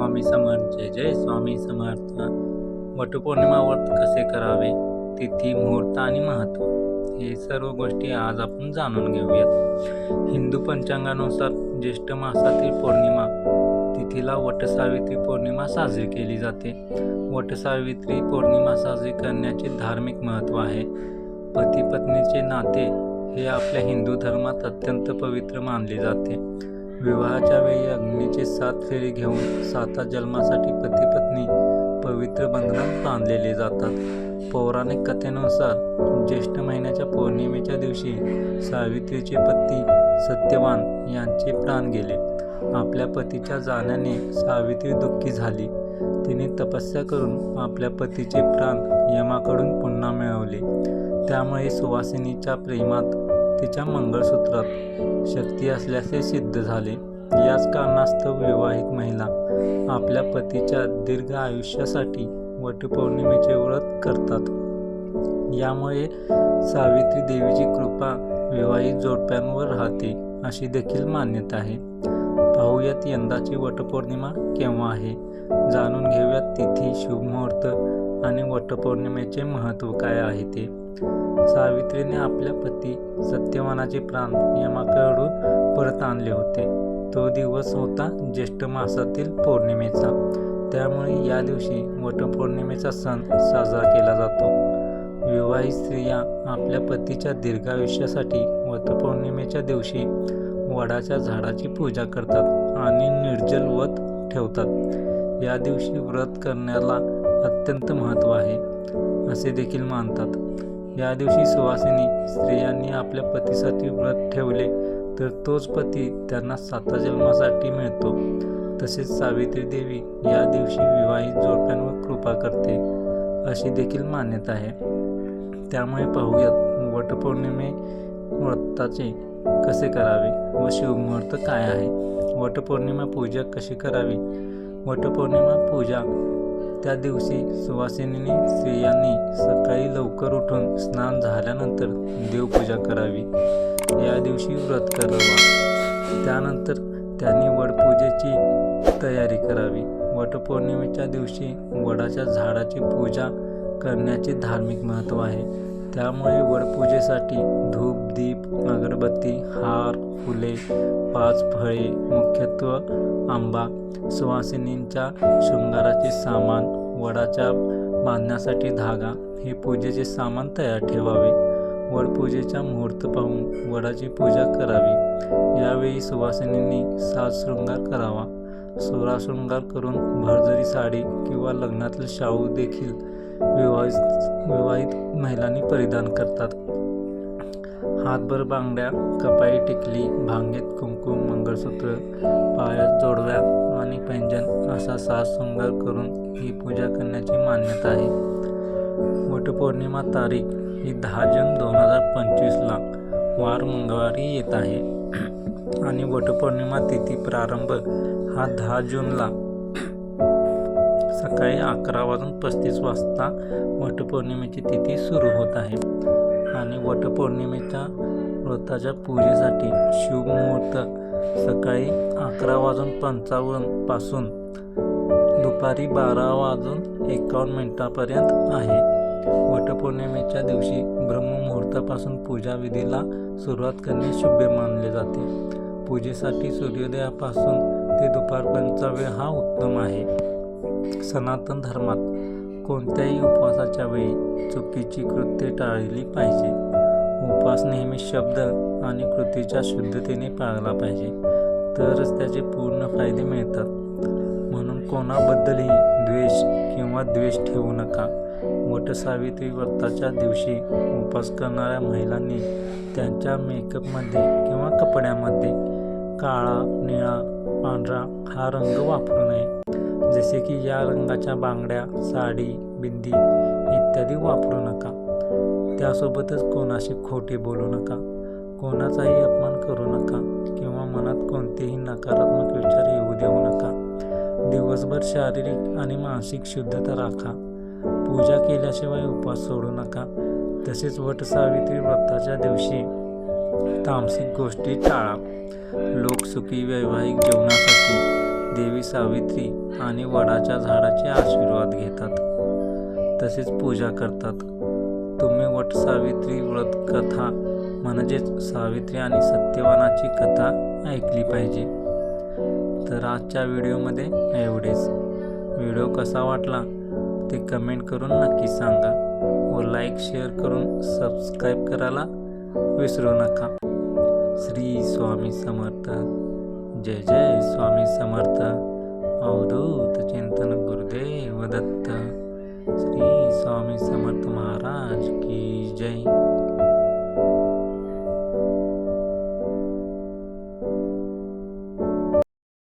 स्वामी समर्थ जय जय स्वामी समर्थ. वटपौर्णिमा व्रत कसे करावे? तिथी मुहूर्त आणि महत्त्व हे सर्व गोष्टी आज आपण जाणून घेऊयात. हिंदू पंचांगानुसार ज्येष्ठ मासातील पौर्णिमा तिथीला वटसावित्री पौर्णिमा साजरी केली जाते. वटसावित्री पौर्णिमा साजरी करण्याचे धार्मिक महत्त्व आहे. पती पत्नीचे नाते हे आपल्या हिंदू धर्मात अत्यंत पवित्र मानले जाते. विवाहाच्या वेळी अग्नीचे सात फेरी घेऊन साता जन्मासाठी पती पत्नी पवित्र बंधनात बांधलेले जातात. पौराणिक कथेनुसार ज्येष्ठ महिन्याच्या पौर्णिमेच्या दिवशी सावित्रीचे पती सत्यवान यांचे प्राण गेले. आपल्या पतीच्या जाण्याने सावित्री दुःखी झाली. तिने तपस्या करून आपल्या पतीचे प्राण यमाकडून पुन्हा मिळवले. त्यामुळे सुवासिनीच्या प्रेमात तिच्या मंगळसूत्रात शक्ती असल्याचे सिद्ध झाले. याच कारणास्तव विवाहित महिला आपल्या पतीच्या दीर्घ आयुष्यासाठी वटपौर्णिमेचे व्रत करतात. यामुळे सावित्री देवीची कृपा विवाहित जोडप्यांवर राहते अशी देखील मान्यता आहे. पाहूयात यंदाची वटपौर्णिमा केव्हा आहे? जाणून घेऊयात तिथी शुभमुहूर्त आणि वटपौर्णिमेचे महत्त्व काय आहे ते. सावित्रीने आपल्या पती सत्यवानाचे प्राण यमाकडून परत आणले होते. तो दिवस होता ज्येष्ठ मासातील पौर्णिमेचा. त्यामुळे या दिवशी वटपौर्णिमेचा सण साजरा केला जातो. विवाहित स्त्रिया आपल्या पतीच्या दीर्घायुष्यासाठी वटपौर्णिमेच्या दिवशी वडाच्या झाडाची पूजा करतात आणि निर्जल व्रत ठेवतात. या दिवशी व्रत करण्याला अत्यंत महत्त्व आहे असे देखील मानतात. या दिवशी सुवासिनी स्त्रियांनी आपल्या पतीसाठी व्रत ठेवले तर तोच पती त्यांना साता जन्मासाठी मिळतो. तसेच सावित्री देवी या दिवशी विवाहित जोडप्यांवर कृपा करते अशी देखील मान्यता आहे. त्यामुळे पाहूयात वटपौर्णिमे व्रताचे कसे करावे व शिवमुहूर्त काय आहे? वटपौर्णिमा पूजा कशी करावी? वटपौर्णिमा पूजा त्या दिवशी सुवासिनीने स्त्रियांनी लवकर उठून स्नान झाल्यानंतर देवपूजा करावी. या दिवशी व्रत करावा. त्यानंतर त्यांनी वडपूजेची तयारी करावी. वटपौर्णिमेच्या दिवशी वडाच्या झाडाची पूजा करण्याचे धार्मिक महत्त्व आहे. त्यामुळे वडपूजेसाठी धूप दीप अगरबत्ती हार फुले पाच फळे मुख्यत्व आंबा सुवासिनींच्या शृंगाराचे सामान वडाच्या बांधण्यासाठी धागा हे पूजेचे सामान तयार ठेवावे. वडपूजेचा मुहूर्त पाहून वडाची पूजा करावी. यावेळी सुवासिनींनी सात शृंगार करावा. सोळा शृंगार करून भरजरी साडी किंवा लग्नातील शाहू देखील विवाहित विवाहित महिलांनी परिधान करतात. हातभर बांगड्या कपाई टिकली भांगेत कुंकुम मंगळसूत्र पायात असा सात शृंगार करून ही पूजा करण्याची मान्यता आहे. वटपौर्णिमा तारीख ही दहा जून दोन हजार पंचवीसला वार मंगळवारी येत आहे. आणि वटपौर्णिमा तिथी प्रारंभ हा दहा जूनला. सकाळी अकरा वाजून पस्तीस वाजता वटपौर्णिमेची तिथी सुरू होत आहे. आणि वटपौर्णिमेच्या व्रताच्या पूजेसाठी शुभ मुहूर्त सकाळी अकरा वाजून पंचावन्नपासून दुपारी बारा वाजून एकावन्न मिनिटापर्यंत आहे. वटपौर्णिमेच्या दिवशी ब्रह्ममुहूर्तापासून पूजा विधीला सुरुवात करणे शुभ्य मानले जाते. पूजेसाठी सूर्योदयापासून ते दुपारपर्यंतचा वेळ हा उत्तम आहे. सनातन धर्मात कोणत्याही उपवासाच्या वेळी चुकीची कृत्ये टाळली पाहिजे. उपवास नेहमी शब्द आणि कृतीच्या शुद्धतेने पाळला पाहिजे. तरच त्याचे पूर्ण फायदे मिळतात. कोणाबद्दलही द्वेष किंवा द्वेष ठेवू नका. वटसावित्री व्रताच्या दिवशी उपवास करणाऱ्या महिलांनी त्यांच्या मेकअपमध्ये किंवा कपड्यामध्ये काळा निळा पांढरा हा रंग वापरू नये. जसे की या रंगाच्या बांगड्या साडी बिंदी इत्यादी वापरू नका. त्यासोबतच कोणाशी खोटे बोलू नका. कोणाचाही अपमान करू नका किंवा मनात कोणतेही नकारात्मक दिवसभर शारीरिक आणि मानसिक शुद्धता राखा. पूजा केल्याशिवाय उपवास सोडू नका. तसेच वटसावित्री व्रताच्या दिवशी तामसिक गोष्टी टाळा. लोक सुखी वैवाहिक जीवनासाठी देवी सावित्री आणि वडाच्या झाडाचे आशीर्वाद घेतात. तसेच पूजा करतात. तुम्ही वट सावित्री व्रत कथा म्हणजेच सावित्री आणि सत्यवानाची कथा ऐकली पाहिजे. तर आजच्या व्हिडिओमध्ये एवढेच. व्हिडिओ कसा वाटला ते कमेंट करून नक्की सांगा व लाईक शेअर करून सबस्क्राईब करायला विसरू नका. श्री स्वामी समर्थ. जय जय स्वामी समर्थ. अवधूत चिंतन गुरुदेव दत्त. श्री स्वामी समर्थ महाराज की जय.